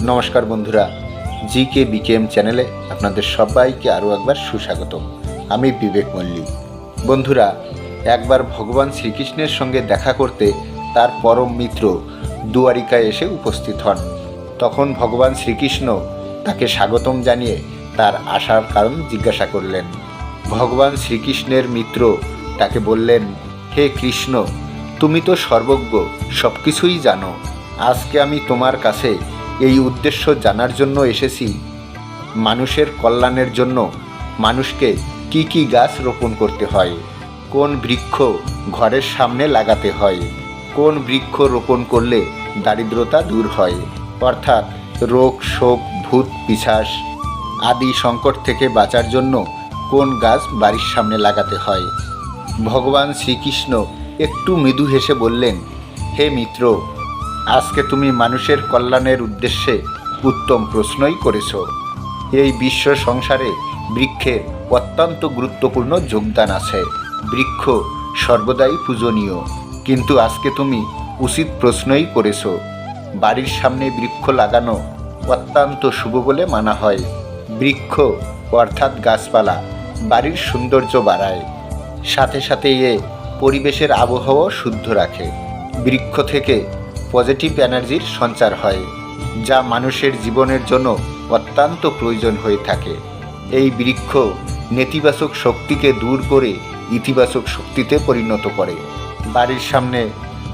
নমস্কার বন্ধুরা জি কে বিকেএম চ্যানেলে আপনাদের সবাইকে আরও একবার সুস্বাগত। আমি বিবেক মল্লিক। বন্ধুরা, একবার ভগবান শ্রীকৃষ্ণের সঙ্গে দেখা করতে তার পরম মিত্র দুয়ারিকায় এসে উপস্থিত হন। তখন ভগবান শ্রীকৃষ্ণ তাকে স্বাগতম জানিয়ে তার আসার কারণ জিজ্ঞাসা করলেন। ভগবান শ্রীকৃষ্ণের মিত্র তাকে বললেন, হে কৃষ্ণ, তুমি তো সর্বজ্ঞ সব কিছুই জানো। আজকে আমি তোমার কাছে এই উদ্দেশ্য জানার জন্য এসেছি। মানুষের কল্যাণের জন্য মানুষকে কি কি গাছ রোপণ করতে হয়, কোন বৃক্ষ ঘরের সামনে লাগাতে হয়, কোন বৃক্ষ রোপণ করলে দারিদ্রতা দূর হয়, অর্থাৎ রোগ, শোক, ভূত পিছাস আদি সংকট থেকে বাঁচার জন্য কোন গাছ বাড়ির সামনে লাগাতে হয়। ভগবান শ্রীকৃষ্ণ একটু মৃদু হেসে বললেন, হে মিত্র আজকে তুমি মানুষের কল্যাণের উদ্দেশ্যে উত্তম প্রশ্নই করেছ। এই বিশ্ব সংসারে বৃক্ষের অত্যন্ত গুরুত্বপূর্ণ যোগদান আছে। বৃক্ষ সর্বদাই পূজনীয়। কিন্তু আজকে তুমি উচিত প্রশ্নই করেছ। বাড়ির সামনে বৃক্ষ লাগানো অত্যন্ত শুভ বলে মানা হয়। বৃক্ষ অর্থাৎ গাছপালা বাড়ির সৌন্দর্য বাড়ায়। সাথে সাথে এ পরিবেশের আবহাওয়া শুদ্ধ রাখে। বৃক্ষ থেকে পজিটিভ এনার্জির সঞ্চার হয়, যা মানুষের জীবনের জন্য অত্যন্ত প্রয়োজন হয়ে থাকে। এই বৃক্ষ নেতিবাচক শক্তিকে দূর করে ইতিবাচক শক্তিতে পরিণত করে। বাড়ির সামনে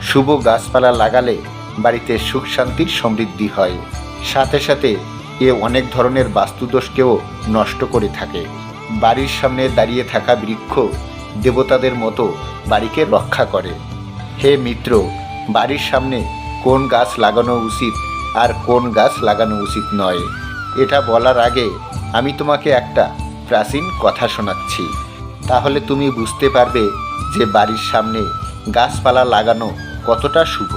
শুভ গাছপালা লাগালে বাড়িতে সুখ শান্তির সমৃদ্ধি হয়। সাথে সাথে এ অনেক ধরনের বাস্তুদোষকেও নষ্ট করে থাকে। বাড়ির সামনে দাঁড়িয়ে থাকা বৃক্ষ দেবতাদের মতো বাড়িকে রক্ষা করে। হে মিত্র, বাড়ির সামনে কোন গাছ লাগানো উচিত আর কোন গাছ লাগানো উচিত নয়। এটা বলার আগে আমি তোমাকে একটা প্রাচীন কথা শোনাচ্ছি। তাহলে তুমি বুঝতে পারবে যে বাড়ির সামনে গাছপালা লাগানো কতটা শুভ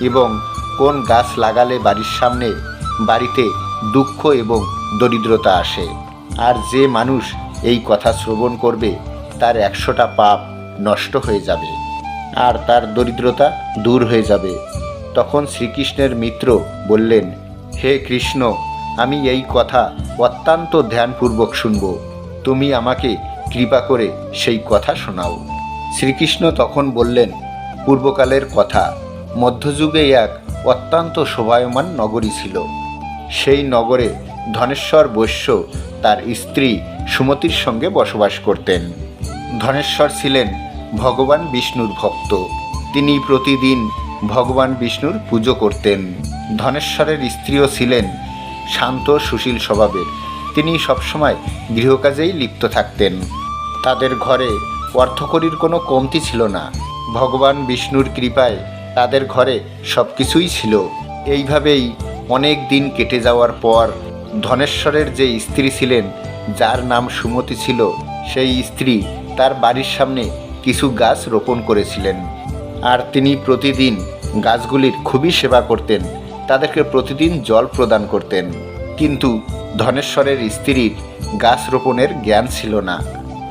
এবং কোন গাছ লাগালে বাড়ির সামনে বাড়িতে দুঃখ এবং দরিদ্রতা আসে। আর যে মানুষ এই কথা শ্রবণ করবে, তার একশোটা পাপ নষ্ট হয়ে যাবে। আর তার দরিদ্রতা দূর হয়ে যাবে। তখন শ্রীকৃষ্ণের মিত্র বললেন, হে কৃষ্ণ, আমি এই কথা অত্যন্ত ধ্যানপূর্বক শুনব। তুমি আমাকে কৃপা করে সেই কথা শোনাও। শ্রীকৃষ্ণ তখন বললেন, পূর্বকালের কথা, মধ্যযুগে এক অত্যন্ত শোভায়মান নগরী ছিল। সেই নগরে ধনেশ্বর বৈশ্য তার স্ত্রী সুমতির সঙ্গে বসবাস করতেন। ধনেশ্বর ছিলেন ভগবান বিষ্ণুর ভক্ত। তিনি প্রতিদিন ভগবান বিষ্ণুর পুজো করতেন। ধনেশ্বরের স্ত্রীও ছিলেন শান্ত সুশীল স্বভাবের। তিনি সবসময় গৃহকাজেই লিপ্ত থাকতেন। তাদের ঘরে অর্থকরীর কোনো কমতি ছিল না। ভগবান বিষ্ণুর কৃপায় তাদের ঘরে সব কিছুই ছিল। এইভাবেই অনেক দিন কেটে যাওয়ার পর ধনেশ্বরের যে স্ত্রী ছিলেন, যার নাম সুমতি ছিল, সেই স্ত্রী তার বাড়ির সামনে কিছু গাছ রোপণ করেছিলেন। আর তিনি প্রতিদিন গাছগুলির খুবই সেবা করতেন, তাদেরকে প্রতিদিন জল প্রদান করতেন। কিন্তু ধনেশ্বরের স্ত্রীর গাছ রোপণের জ্ঞান ছিল না।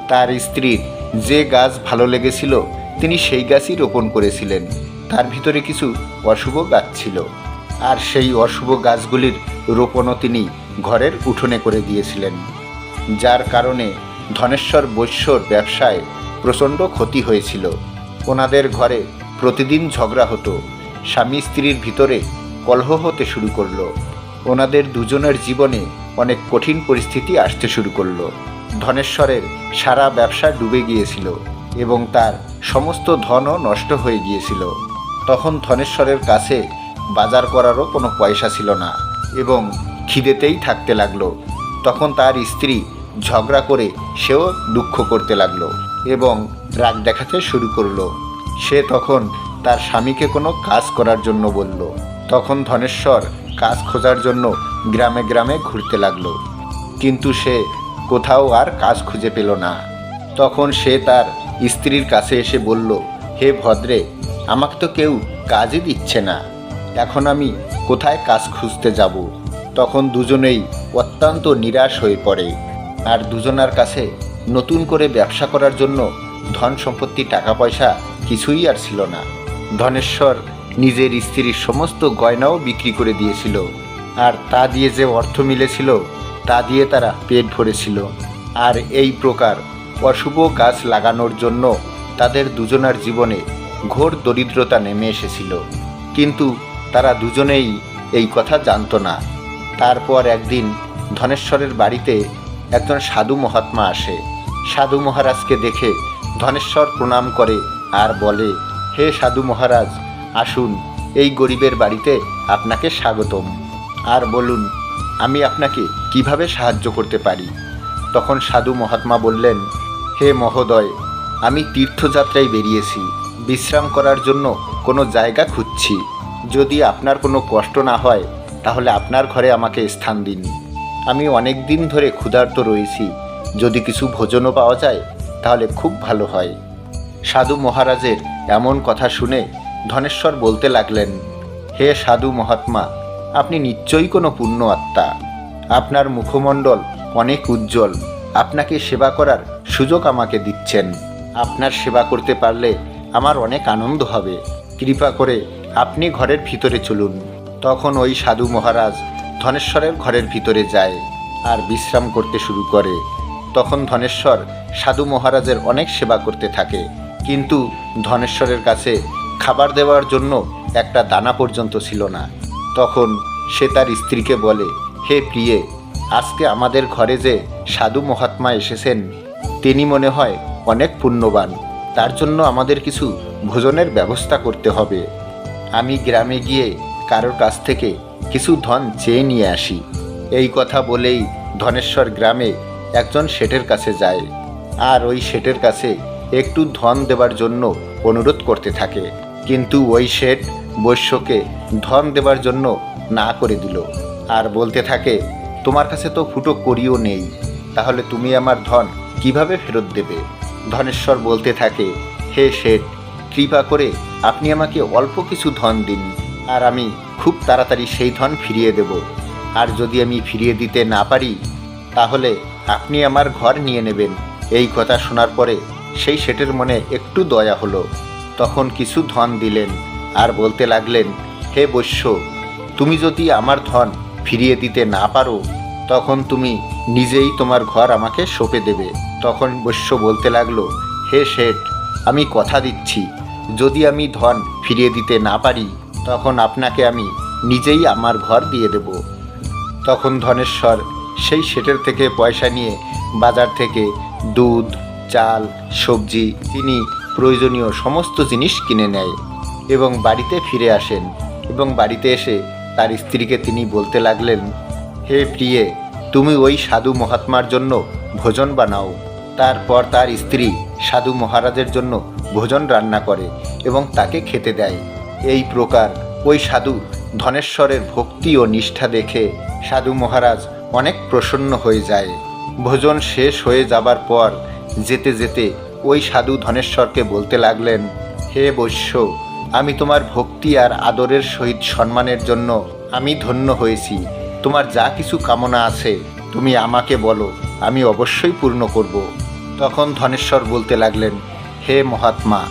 তার স্ত্রীর যে গাছ ভালো লেগেছিল, তিনি সেই গাছই রোপণ করেছিলেন। তার ভিতরে কিছু অশুভ গাছ ছিল। আর সেই অশুভ গাছগুলির রোপণও তিনি ঘরের উঠোনে করে দিয়েছিলেন। যার কারণে ধনেশ্বর বৈশ্যর ব্যবসায় প্রচণ্ড ক্ষতি হয়েছিল। ওনাদের ঘরে প্রতিদিন ঝগড়া হতো। স্বামী স্ত্রীর ভিতরে কলহ হতে শুরু করল। ওনাদের দুজনের জীবনে অনেক কঠিন পরিস্থিতি আসতে শুরু করল। ধনেশ্বরের সারা ব্যবসা ডুবে গিয়েছিল এবং তার সমস্ত ধনও নষ্ট হয়ে গিয়েছিল। তখন ধনেশ্বরের কাছে বাজার করারও কোনো পয়সা ছিল না এবং খিদেতেই থাকতে লাগল। তখন তার স্ত্রী ঝগড়া করে সেও দুঃখ করতে লাগল এবং রাগ দেখাতে শুরু করল। সে তখন তার স্বামীকে কোনো কাজ করার জন্য বলল। তখন ধনেশ্বর কাজ খোঁজার জন্য গ্রামে গ্রামে ঘুরতে লাগল। কিন্তু সে কোথাও আর কাজ খুঁজে পেল না। তখন সে তার স্ত্রীর কাছে এসে বলল, হে ভদ্রে, আমাকে তো কেউ কাজই দিচ্ছে না। এখন আমি কোথায় কাজ খুঁজতে যাব? তখন দুজনেই অত্যন্ত নিরাশ হয়ে পড়ে। আর দুজনার কাছে নতুন করে ব্যবসা করার জন্য ধন সম্পত্তি টাকা পয়সা কিছুই আর ছিল না। ধনেশ্বর নিজের স্ত্রীর সমস্ত গয়নাও বিক্রি করে দিয়েছিল। আর তা দিয়ে যে অর্থ মিলেছিল, তা দিয়ে তারা পেট ভরেছিল। আর এই প্রকার অশুভ গাছ লাগানোর জন্য তাদের দুজনার জীবনে ঘোর দরিদ্রতা নেমে এসেছিল। কিন্তু তারা দুজনেই এই কথা জানতো না। তারপর একদিন ধনেশ্বরের বাড়িতে একজন সাধু মহাত্মা আসে। সাধু মহারাজকে দেখে ধনেশ্বর প্রণাম করে আর বলে, হে সাধু মহারাজ, আসুন, এই গরিবের বাড়িতে আপনাকে স্বাগতম। আর বলুন, আমি আপনাকে কীভাবে সাহায্য করতে পারি? তখন সাধু মহাত্মা বললেন, হে মহোদয়, আমি তীর্থযাত্রায় বেরিয়েছি। বিশ্রাম করার জন্য কোনো জায়গা খুঁজছি। যদি আপনার কোনো কষ্ট না হয়, তাহলে আপনার ঘরে আমাকে স্থান দিন। আমি অনেক দিন ধরে ক্ষুধার্ত রয়েছি। যদি কিছু ভোজনও পাওয়া যায় তাহলে খুব ভালো হয়। সাধু মহারাজের এমন কথা শুনে ধনেশ্বর বলতে লাগলেন, হে সাধু মহাত্মা, আপনি নিশ্চয়ই কোনো পুণ্য আত্মা। আপনার মুখমণ্ডল অনেক উজ্জ্বল। আপনাকে সেবা করার সুযোগ আমাকে দিচ্ছেন। আপনার সেবা করতে পারলে আমার অনেক আনন্দ হবে। কৃপা করে আপনি ঘরের ভিতরে চলুন। তখন ওই সাধু মহারাজ ধনেশ্বরের ঘরের ভিতরে যায় আর বিশ্রাম করতে শুরু করে। তখন ধনেশ্বর সাধু মহারাজের অনেক সেবা করতে থাকে। কিন্তু ধনেশ্বরের কাছে খাবার দেওয়ার জন্য একটা দানা পর্যন্ত ছিল না। তখন সে তার স্ত্রীকে বলে, হে প্রিয়ে, আজকে আমাদের ঘরে যে সাধু মহাত্মা এসেছেন, তিনি মনে হয় অনেক পুণ্যবান। তার জন্য আমাদের কিছু ভোজনের ব্যবস্থা করতে হবে। আমি গ্রামে গিয়ে কারোর কাছ থেকে কিছু ধন চেয়ে নিয়ে আসি। এই কথা বলেই ধনেশ্বর গ্রামে একজন শেঠের কাছে যায় আর ওই শেঠের কাছে একটু ধন দেবার জন্য অনুরোধ করতে থাকে। কিন্তু ওই শেঠ বৈশ্যকে ধন দেবার জন্য না করে দিল আর বলতে থাকে, তোমার কাছে তো ফুটো করিও নেই, তাহলে তুমি আমার ধন কীভাবে ফেরত দেবে? ধনেশ্বর বলতে থাকে, হে শেঠ, কৃপা করে আপনি আমাকে অল্প কিছু ধন দিন আর আমি খুব তাড়াতাড়ি সেই ধন ফিরিয়ে দেব। আর যদি আমি ফিরিয়ে দিতে না পারি, তাহলে আপনি আমার ঘর নিয়ে নেবেন। এই কথা শোনার পরে সেই শেঠের মনে একটু দয়া হলো। তখন কিছু ধন দিলেন আর বলতে লাগলেন, হে বৈশ্য, তুমি যদি আমার ধন ফিরিয়ে দিতে না পারো, তখন তুমি নিজেই তোমার ঘর আমাকে সঁপে দেবে। তখন বৈশ্য বলতে লাগল, হে শেঠ আমি কথা দিচ্ছি। যদি আমি ধন ফিরিয়ে দিতে না পারি, তখন আপনাকে আমি নিজেই আমার ঘর দিয়ে দেব। তখন ধনেশ্বর সেই শেটের থেকে পয়সা নিয়ে বাজার থেকে দুধ, চাল, সবজি চিনি প্রয়োজনীয় সমস্ত জিনিস কিনে নেয় এবং বাড়িতে ফিরে আসেন এবং বাড়িতে এসে তার স্ত্রীকে তিনি বলতে লাগলেন, হে প্রিয়ে, তুমি ওই সাধু মহাত্মার জন্য ভোজন বানাও। তারপর তার স্ত্রী সাধু মহারাজের জন্য ভোজন রান্না করে এবং তাকে খেতে দেয়। এই প্রকার ওই সাধু ধনেশ্বরের ভক্তি ও নিষ্ঠা দেখে সাধু মহারাজ অনেক প্রসন্ন হয়ে যায়। ভোজন শেষ হয়ে যাবার পর যেতে যেতে ওই সাধু ধনেশ্বরকে বলতে লাগলেন, হে বৈশ্য, আমি তোমার ভক্তি আর আদরের সহিত সম্মানের জন্য আমি ধন্য হয়েছি। তোমার যা কিছু কামনা আছে, তুমি আমাকে বলো, আমি অবশ্যই পূর্ণ করব। তখন ধনেশ্বর বলতে লাগলেন, হে মহাত্মা,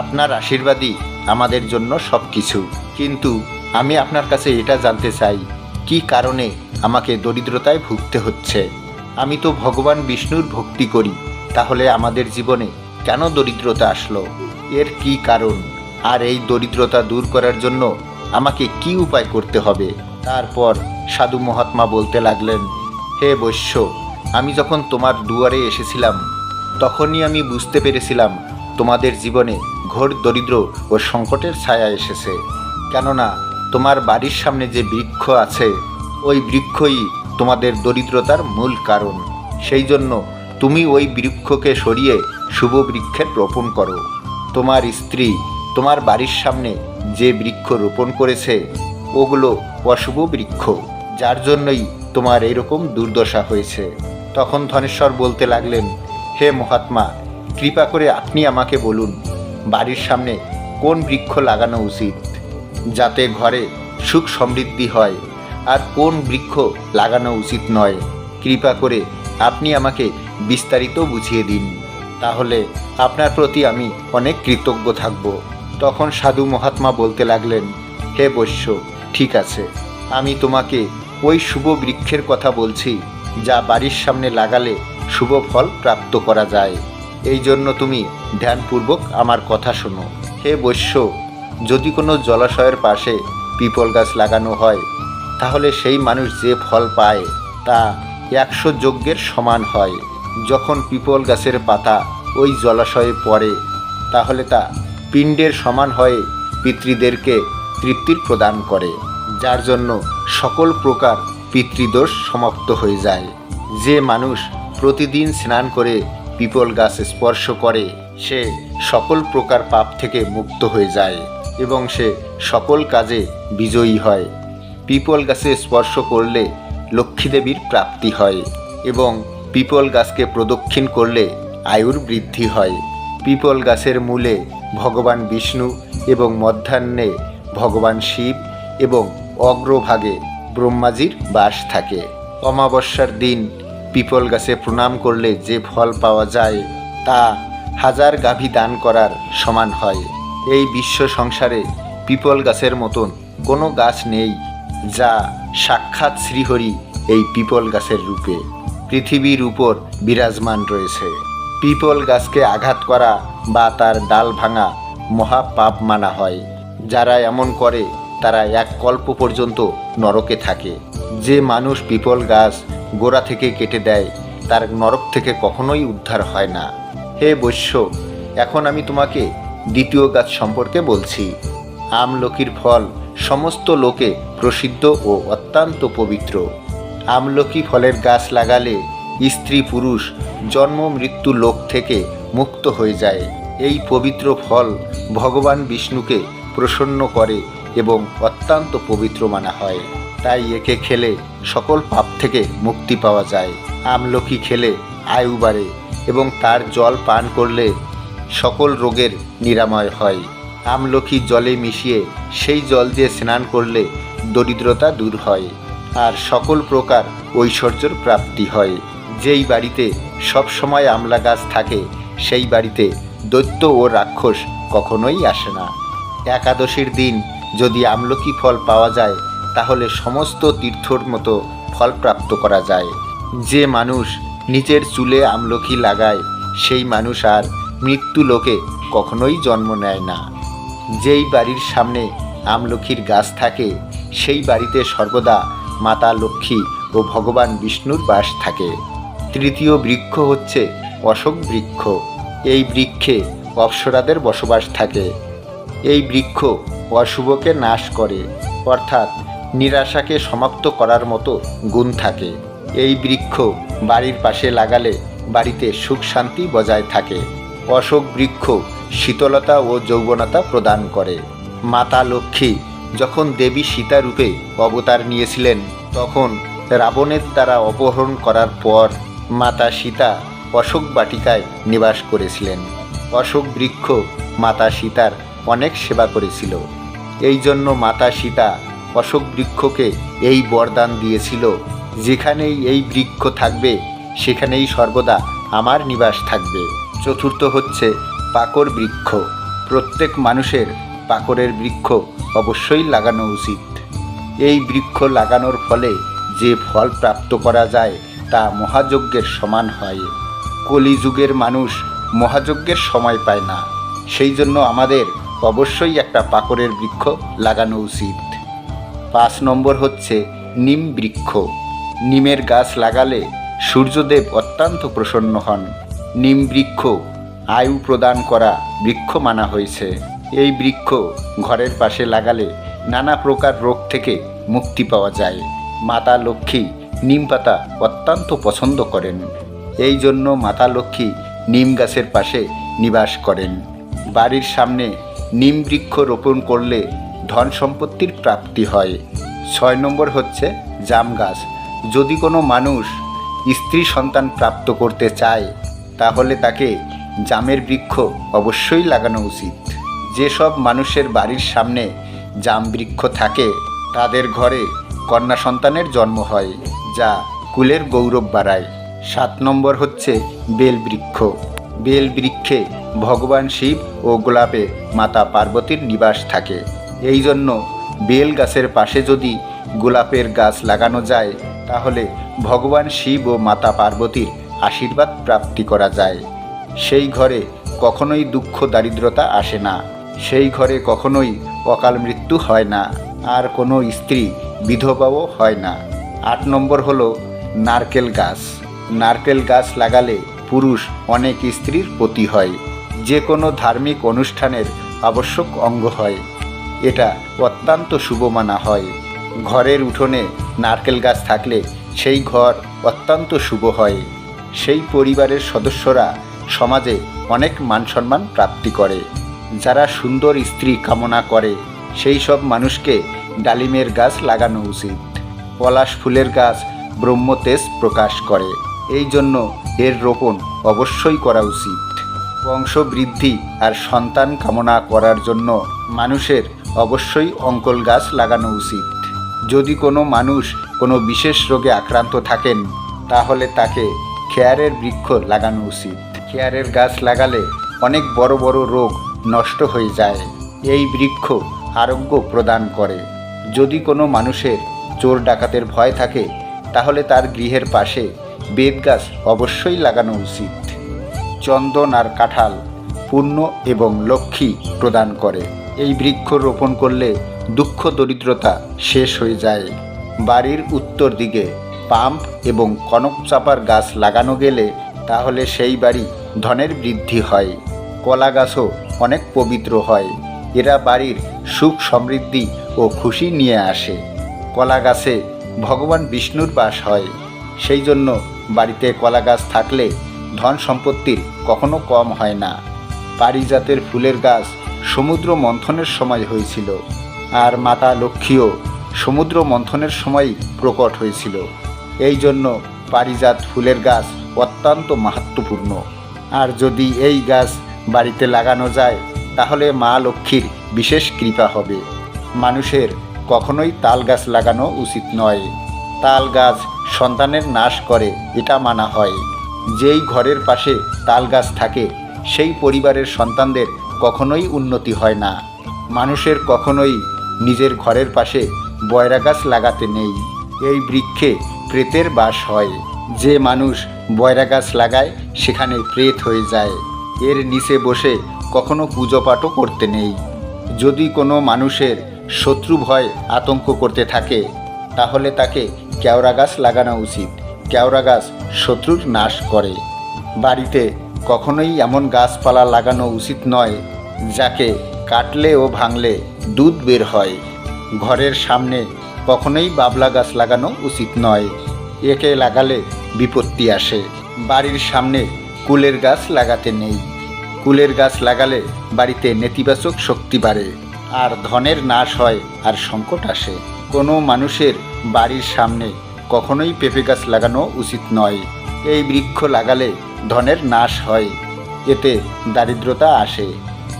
আপনার আশীর্বাদই আমাদের জন্য সব কিছু কিন্তু আমি আপনার কাছে এটা জানতে চাই, কি কারণে আমাকে দরিদ্রতায় ভুগতে হচ্ছে। আমি তো ভগবান বিষ্ণুর ভক্তি করি। তাহলে আমাদের জীবনে কেন দরিদ্রতা আসলো? এর কি কারণ? আর এই দরিদ্রতা দূর করার জন্য আমাকে কি উপায় করতে হবে? তারপর সাধু মহাত্মা বলতে লাগলেন, হে বৈশ্য, আমি যখন তোমার দুয়ারে এসেছিলাম, তখনই আমি বুঝতে পেরেছিলাম তোমাদের জীবনে ঘোর দরিদ্র ও সংকটের ছায়া এসেছে। কেননা তোমার বাড়ির সামনে যে বৃক্ষ আছে ওই বৃক্ষই তোমাদের দরিদ্রতার মূল কারণ। সেই জন্য তুমি ওই বৃক্ষকে সরিয়ে শুভ বৃক্ষের রোপণ করো। তোমার স্ত্রী তোমার বাড়ির সামনে যে বৃক্ষ রোপণ করেছে, ওগুলো অশুভ বৃক্ষ, যার জন্যই তোমার এইরকম দুর্দশা হয়েছে। তখন ধনেশ্বর বলতে লাগলেন, হে মহাত্মা, কৃপা করে আপনি আমাকে বলুন, বাড়ির সামনে কোন বৃক্ষ লাগানো উচিত, যাতে ঘরে সুখ সমৃদ্ধি হয়? আর কোন বৃক্ষ লাগানো উচিত নয়। কৃপা করে আপনি আমাকে বিস্তারিত বুঝিয়ে দিন। তাহলে আপনার প্রতি আমি অনেক কৃতজ্ঞ থাকব। তখন সাধু মহাত্মা বলতে লাগলেন, হে বৈশ্য, ঠিক আছে। আমি তোমাকে ওই শুভ বৃক্ষের কথা বলছি, যা বাড়ির সামনে লাগালে শুভ ফল প্রাপ্ত করা যায়। এই জন্য তুমি ধ্যানপূর্বক আমার কথা শোনো। হে বৈশ্য, যদি কোনো জলাশয়ের পাশে পিপল গাছ লাগানো হয় তাহলে সেই মানুষ যে ফল পায় তা একশো যজ্ঞের সমান হয়। যখন পিপল গাছের পাতা ওই জলাশয়ে পড়ে, তাহলে তা পিণ্ডের সমান হয়ে পিতৃদেরকে তৃপ্তির প্রদান করে, যার জন্য সকল প্রকার পিতৃদোষ সমাপ্ত হয়ে যায়। যে মানুষ প্রতিদিন স্নান করে পিপল গাছ স্পর্শ করে, সে সকল প্রকার পাপ থেকে মুক্ত হয়ে যায় এবং সে সকল কাজে বিজয়ী হয়। পিপল গাছে স্পর্শ করলে লক্ষ্মীদেবীর প্রাপ্তি হয় এবং পিপল গাছকে প্রদক্ষিণ করলে আয়ুর বৃদ্ধি হয়। পিপল গাছের মূলে ভগবান বিষ্ণু এবং মধ্যাহ্নে ভগবান শিব এবং অগ্রভাগে ব্রহ্মাজির বাস থাকে। অমাবস্যার দিন পিপল গাছে প্রণাম করলে যে ফল পাওয়া যায় তা হাজার গাভী দান করার সমান হয়। এই বিশ্ব সংসারে পিপল গাছের মতন কোনো গাছ নেই যা সাক্ষাৎ শ্রীহরি এই পিপল গাছের রূপে। পৃথিবীর উপর বিরাজমান রয়েছে। পিপল গাছকে আঘাত করা বা তার ডাল ভাঙা মহা পাপ মানা হয়। যারা এমন করে, তারা এক কল্প পর্যন্ত নরকে থাকে। যে মানুষ পিপল গাছ গোড়া থেকে কেটে দেয়, তার নরক থেকে কখনোই উদ্ধার হয় না। হে বৈশ্য, এখন আমি তোমাকে দ্বিতীয় গাছ সম্পর্কে বলছি। আমলকির ফল সমস্ত লোকে প্রসিদ্ধ ও অত্যন্ত পবিত্র। আমলকি ফলের গাছ লাগালে স্ত্রী পুরুষ জন্ম মৃত্যু লোক থেকে মুক্ত হয়ে যায়। এই পবিত্র ফল ভগবান বিষ্ণুকে প্রসন্ন করে এবং অত্যন্ত পবিত্র মানা হয়। তাই একে খেলে সকল পাপ থেকে মুক্তি পাওয়া যায়। আমলকি খেলে আয়ু বাড়ে এবং তার জল পান করলে সকল রোগের নিরাময় হয়। আমলকি জলে মিশিয়ে সেই জল দিয়ে স্নান করলে দরিদ্রতা দূর হয় আর সকল প্রকার ঐশ্বর্যর প্রাপ্তি হয়। যেই বাড়িতে সব সময় আমলা গাছ থাকে, সেই বাড়িতে দৈত্য ও রাক্ষস কখনোই আসে না। একাদশীর দিন যদি আমলকি ফল পাওয়া যায়, তাহলে সমস্ত তীর্থর মতো ফল প্রাপ্ত করা যায়। যে মানুষ নিজের চুলে আমলকি লাগায়, সেই মানুষ আর মৃত্যু লোকে কখনোই জন্ম নেয় না। যেই বাড়ির সামনে আমলকির গাছ থাকে, সেই বাড়িতে সর্বদা মাতা লক্ষ্মী ও ভগবান বিষ্ণুর বাস থাকে। তৃতীয় বৃক্ষ হচ্ছে অশোক বৃক্ষ। এই বৃক্ষে অপ্সরাদের বসবাস থাকে। এই বৃক্ষ অশুভকে নাশ করে, অর্থাৎ নিরাশাকে সমাপ্ত করার মতো গুণ থাকে। এই বৃক্ষ বাড়ির পাশে লাগালে বাড়িতে সুখ শান্তি বজায় থাকে। অশোক বৃক্ষ শীতলতা ও যৌবনতা প্রদান করে। মাতা লক্ষ্মী যখন দেবী সীতা রূপে অবতার নিয়েছিলেন, তখন রাবণের দ্বারা অপহরণ করার পর মাতা সীতা অশোক বাটিকায় নিবাস করেছিলেন। অশোক বৃক্ষ মাতা সীতার অনেক সেবা করেছিল। এই জন্য মাতা সীতা অশোক বৃক্ষকে এই বরদান দিয়েছিল, যেখানেই এই বৃক্ষ থাকবে, সেখানেই সর্বদা আমার নিবাস থাকবে। চতুর্থ হচ্ছে পাকর বৃক্ষ। প্রত্যেক মানুষের পাকরের বৃক্ষ অবশ্যই লাগানো উচিত। এই বৃক্ষ লাগানোর ফলে যে ফল প্রাপ্ত করা যায় তা মহাযজ্ঞের সমান হয়। কলিযুগের মানুষ মহাযজ্ঞের সময় পায় না। সেই জন্য আমাদের অবশ্যই একটা পাকরের বৃক্ষ লাগানো উচিত। পাঁচ নম্বর হচ্ছে নিম বৃক্ষ। নিমের গাছ লাগালে সূর্যদেব অত্যন্ত প্রসন্ন হন। নিম বৃক্ষ আয়ু প্রদান করা বৃক্ষ মানা হয়েছে। এই বৃক্ষ ঘরের পাশে লাগালে নানা প্রকার রোগ থেকে মুক্তি পাওয়া যায়। মাতা লক্ষ্মী নিম পাতা অত্যন্ত পছন্দ করেন। এই জন্য মাতা লক্ষ্মী নিম গাছের পাশে নিবাস করেন। বাড়ির সামনে নিম বৃক্ষ রোপণ করলে ধন সম্পত্তির প্রাপ্তি হয়। ছয় নম্বর হচ্ছে জাম গাছ। যদি কোনো মানুষ স্ত্রী সন্তান প্রাপ্ত করতে চায় তাহলে তাকে জামের বৃক্ষ অবশ্যই লাগানো উচিত। যেসব মানুষের বাড়ির সামনে জাম বৃক্ষ থাকে, তাদের ঘরে কন্যা সন্তানের জন্ম হয়, যা কুলের গৌরব বাড়ায়। সাত নম্বর হচ্ছে বেল বৃক্ষ। বেল বৃক্ষে ভগবান শিব ও গোলাপে মাতা পার্বতীর নিবাস থাকে। এই জন্য বেল গাছের পাশে যদি গোলাপের গাছ লাগানো যায়, তাহলে ভগবান শিব ও মাতা পার্বতীর আশীর্বাদ প্রাপ্তি করা যায়। সেই ঘরে কখনোই দুঃখ, দারিদ্রতা আসে না। সেই ঘরে কখনোই অকাল মৃত্যু হয় না। আর কোনো স্ত্রী বিধবাও হয় না। আট নম্বর হলো নারকেল গাছ। নারকেল গাছ লাগালে পুরুষ অনেক স্ত্রীর পতি হয়। যে কোনো ধার্মিক অনুষ্ঠানের আবশ্যক অঙ্গ হয়। এটা অত্যন্ত শুভ মানা হয়। ঘরের উঠোনে নারকেল গাছ থাকলে সেই ঘর অত্যন্ত শুভ হয়। সেই পরিবারের সদস্যরা সমাজে অনেক মান সম্মান প্রাপ্তি করে। যারা সুন্দর স্ত্রী কামনা করে, সেই সব মানুষকে ডালিমের গাছ লাগানো উচিত। পলাশ ফুলের গাছ ব্রহ্মতেজ প্রকাশ করে। এই জন্য এর রোপণ অবশ্যই করা উচিত। বংশবৃদ্ধি আর সন্তান কামনা করার জন্য মানুষের অবশ্যই অঙ্কল গাছ লাগানো উচিত। যদি কোনো মানুষ কোনো বিশেষ রোগে আক্রান্ত থাকেন, তাহলে তাকে খেয়ারের বৃক্ষ লাগানো উচিত। চেয়ারের গাছ লাগালে অনেক বড় বড় রোগ নষ্ট হয়ে যায়। এই বৃক্ষ আরোগ্য প্রদান করে। যদি কোনো মানুষের চোর ডাকাতের ভয় থাকে, তাহলে তার গৃহের পাশে বেদ গাছ অবশ্যই লাগানো উচিত। চন্দন আর কাঁঠাল পুণ্য এবং লক্ষ্মী প্রদান করে। এই বৃক্ষ রোপণ করলে দুঃখ দরিদ্রতা শেষ হয়ে যায়। বাড়ির উত্তর দিকে পাম্প এবং কনক চাপার গাছ লাগানো গেলে তাহলে সেই বাড়ি ধনের বৃদ্ধি হয়। কলা গাছও অনেক পবিত্র হয়। এরা বাড়ির সুখ সমৃদ্ধি ও খুশি নিয়ে আসে। কলা গাছে ভগবান বিষ্ণুর বাস হয়। সেই জন্য বাড়িতে কলা গাছ থাকলে ধন সম্পত্তির কখনো কম হয় না। পারিজাতের ফুলের গাছ সমুদ্র মন্থনের সময় হয়েছিল। আর মাতা লক্ষ্মীও সমুদ্র মন্থনের সময় প্রকট হয়েছিল। এই জন্য পারিজাত ফুলের গাছ অত্যন্ত মাহাত্মপূর্ণ। আর যদি এই গাছ বাড়িতে লাগানো যায়, তাহলে মা লক্ষ্মীর বিশেষ কৃপা হবে। মানুষের কখনোই তাল গাছ লাগানো উচিত নয়। তাল গাছ সন্তানের নাশ করে, এটা মানা হয়। যেই ঘরের পাশে তাল গাছ থাকে, সেই পরিবারের সন্তানদের কখনোই উন্নতি হয় না। মানুষের কখনোই নিজের ঘরের পাশে বয়রা গাছ লাগাতে নেই। এই বৃক্ষে প্রেতের বাস হয়। যে মানুষ বয়রা গাছ লাগায়, সেখানে প্রেত হয়ে যায়। এর নিচে বসে কখনো পুজো পাঠও করতে নেই। যদি কোনো মানুষের শত্রু ভয় আতঙ্ক করতে থাকে, তাহলে তাকে কেওড়া গাছ লাগানো উচিত। কেওড়া গাছ শত্রুর নাশ করে। বাড়িতে কখনোই এমন গাছপালা লাগানো উচিত নয়, যাকে কাটলে ও ভাঙলে দুধ বের হয়। ঘরের সামনে কখনোই বাবলা গাছ লাগানো উচিত নয়। একে লাগালে বিপত্তি আসে। বাড়ির সামনে কুলের গাছ লাগাতে নেই। কুলের গাছ লাগালে বাড়িতে নেতিবাচক শক্তি বাড়ে। আর ধনের নাশ হয় আর সংকট আসে। কোনো মানুষের বাড়ির সামনে কখনোই পেঁপে গাছ লাগানো উচিত নয়। এই বৃক্ষ লাগালে ধনের নাশ হয়। এতে দারিদ্রতা আসে।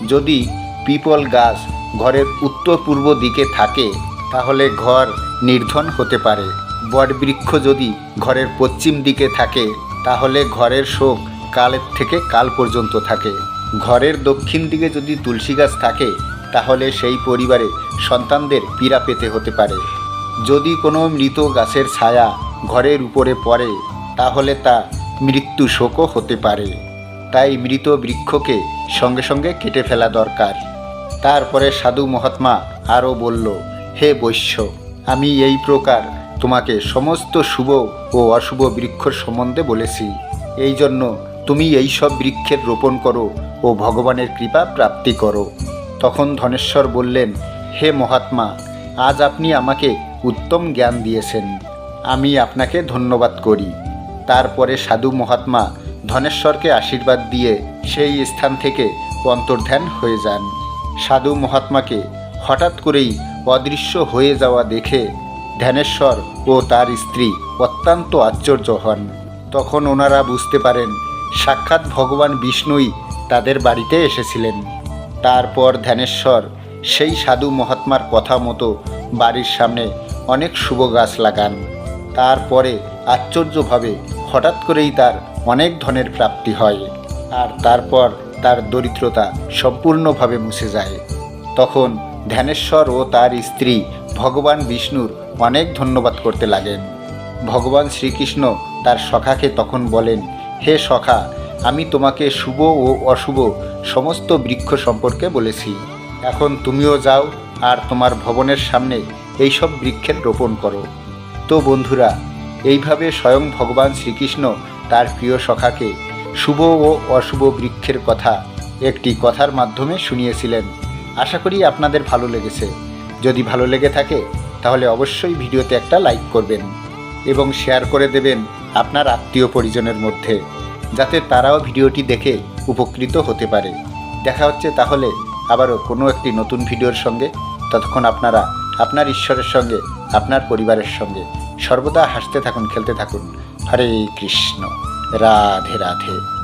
যদি পিপল গাছ ঘরের উত্তর পূর্ব দিকে থাকে তাহলে ঘর নির্ধন হতে পারে। বটবৃক্ষ যদি ঘরের পশ্চিম দিকে থাকে, তাহলে ঘরের শোক কালের থেকে কাল পর্যন্ত থাকে। ঘরের দক্ষিণ দিকে যদি তুলসী গাছ থাকে, তাহলে সেই পরিবারে সন্তানদের পীড়া পেতে হতে পারে। যদি কোনো মৃত গাছের ছায়া ঘরের উপরে পড়ে, তাহলে তা মৃত্যু শোকও হতে পারে। তাই মৃত বৃক্ষকে সঙ্গে সঙ্গে কেটে ফেলা দরকার। তারপরে সাধু মহাত্মা আরও বলল হে বৈশ্য, আমি এই প্রকার তোমাকে সমস্ত শুভ ও অশুভ বৃক্ষর সম্বন্ধে বলেছি। এই জন্য তুমি এই সব বৃক্ষের রোপণ করো ও ভগবানের কৃপা প্রাপ্তি করো। তখন ধনেশ্বর বললেন, হে মহাত্মা, আজ আপনি আমাকে উত্তম জ্ঞান দিয়েছেন। আমি আপনাকে ধন্যবাদ করি। তারপরে সাধু মহাত্মা ধনেশ্বরকে আশীর্বাদ দিয়ে সেই স্থান থেকে অন্তর্ধান হয়ে যান। সাধু মহাত্মাকে হঠাৎ করেই অদৃশ্য হয়ে যাওয়া দেখে ধ্যানেশ্বর ও তার স্ত্রী অত্যন্ত আশ্চর্য হন। তখন ওনারা বুঝতে পারেন, সাক্ষাৎ ভগবান বিষ্ণুই তাদের বাড়িতে এসেছিলেন। তারপর ধ্যানেশ্বর সেই সাধু মহাত্মার কথা মতো বাড়ির সামনে অনেক শুভ গাছ লাগান। তারপরে আশ্চর্যভাবে হঠাৎ করেই তার অনেক ধনের প্রাপ্তি হয় আর তারপর তার দরিদ্রতা সম্পূর্ণভাবে মুছে যায়। তখন ধ্যানেশ্বর ও তার স্ত্রী ভগবান বিষ্ণুর অনেক ধন্যবাদ করতে লাগেন। ভগবান শ্রীকৃষ্ণ তার সখাকে তখন বলেন, হে সখা, আমি তোমাকে শুভ ও অশুভ সমস্ত বৃক্ষ সম্পর্কে বলেছি। এখন তুমিও যাও আর তোমার ভবনের সামনে এইসব বৃক্ষের রোপণ করো। তো বন্ধুরা, এইভাবে স্বয়ং ভগবান শ্রীকৃষ্ণ তার প্রিয় সখাকে শুভ ও অশুভ বৃক্ষের কথা একটি কথার মাধ্যমে শুনিয়েছিলেন। আশা করি আপনাদের ভালো লেগেছে। যদি ভালো লেগে থাকে, তাহলে অবশ্যই ভিডিওতে একটা লাইক করবেন এবং শেয়ার করে দেবেন আপনার আত্মীয় পরিজনের মধ্যে, যাতে তারাও ভিডিওটি দেখে উপকৃত হতে পারে। দেখা হচ্ছে তাহলে আবারও কোনো একটি নতুন ভিডিওর সঙ্গে। ততক্ষণ আপনারা আপনার ঈশ্বরের সঙ্গে, আপনার পরিবারের সঙ্গে সর্বদা হাসতে থাকুন, খেলতে থাকুন। হরে কৃষ্ণ। রাধে রাধে।